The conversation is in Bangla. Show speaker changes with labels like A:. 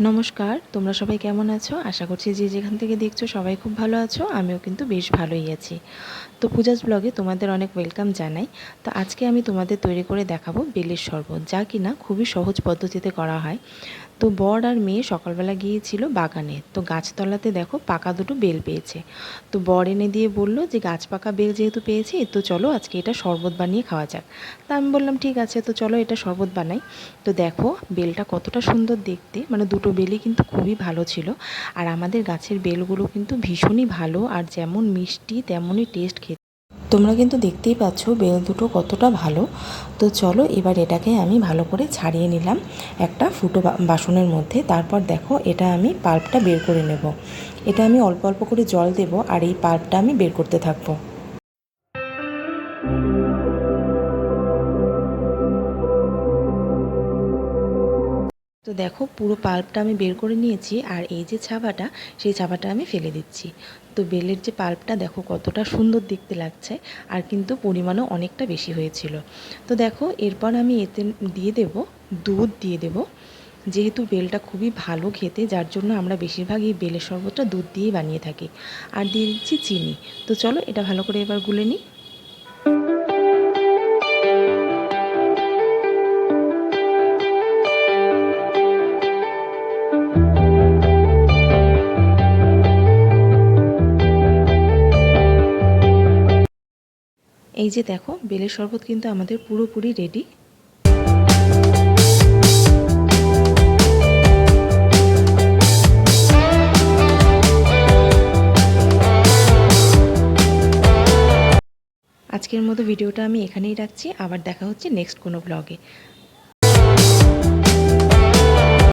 A: নমস্কার, তোমরা সবাই কেমন আছো? আশা করছি যে যেখান থেকে দেখছ সবাই খুব ভালো আছো, আমিও কিন্তু বেশ ভালোই আছি। তো পূজাস ব্লগে তোমাদের অনেক ওয়েলকাম জানাই। তো আজকে আমি তোমাদের তৈরি করে দেখাবো বেলের শরবত, যা কিনা খুবই সহজ পদ্ধতিতে করা হয়। তো বর আর মেয়ে সকালবেলা গিয়েছিল বাগানে। তো গাছতলাতে দেখো পাকা দুটো বেল পেয়েছে। তো বর এনে দিয়ে বলল যে, গাছ পাকা বেল যেহেতু পেয়েছি, তো চলো আজকে এটা শরবত বানিয়ে খাওয়া যাক। তা আমি বললাম, ঠিক আছে, তো চলো এটা শরবত বানাই। তো দেখো বেলটা কতটা সুন্দর দেখতে মানে দুটো বেলই কিন্তু খুবই ভালো ছিল। আর আমাদের গাছের বেলগুলো কিন্তু ভীষণই ভালো, আর যেমন মিষ্টি তেমনই টেস্ট খেতে তোমরা কিন্তু দেখতেই পাচ্ছ বেল দুটো কতটা ভালো। তো চলো এবার এটাকে আমি ভালো করে ছাড়িয়ে নিলাম একটা ফুটো বাসনের মধ্যে। তারপর দেখো এটা আমি পাল্পটা বের করে নেব। এটা আমি অল্প অল্প করে জল দেব আর এই পাল্পটা আমি বের করতে থাকব। তো দেখো, পুরো পাল্পটা আমি বের করে নিয়েছি আর এই যে ছাবাটা সেই ছাবাটা আমি ফেলে দিচ্ছি। তো বেলের যে পাল্পটা দেখো কতটা সুন্দর দেখতে লাগছে আর কিন্তু পরিমাণও অনেকটা বেশি হয়েছিল। তো দেখো, এরপর আমি এতে দিয়ে দেব, দুধ দিয়ে দেব। যেহেতু বেলটা খুবই ভালো খেতে, যার জন্য আমরা বেশিরভাগ এই বেলের শরবতটা দুধ দিয়েই বানিয়ে থাকি। আর দিয়ে দিচ্ছি চিনি। তো চলো, এটা ভালো করে এবার গুলে নিই। এই যে দেখো, বেলের শরবত কিন্তু আমাদের পুরোপুরি রেডি আজকের মতো ভিডিওটা আমি এখানেই রাখছি। আবার দেখা হচ্ছে নেক্সট কোনো ব্লগে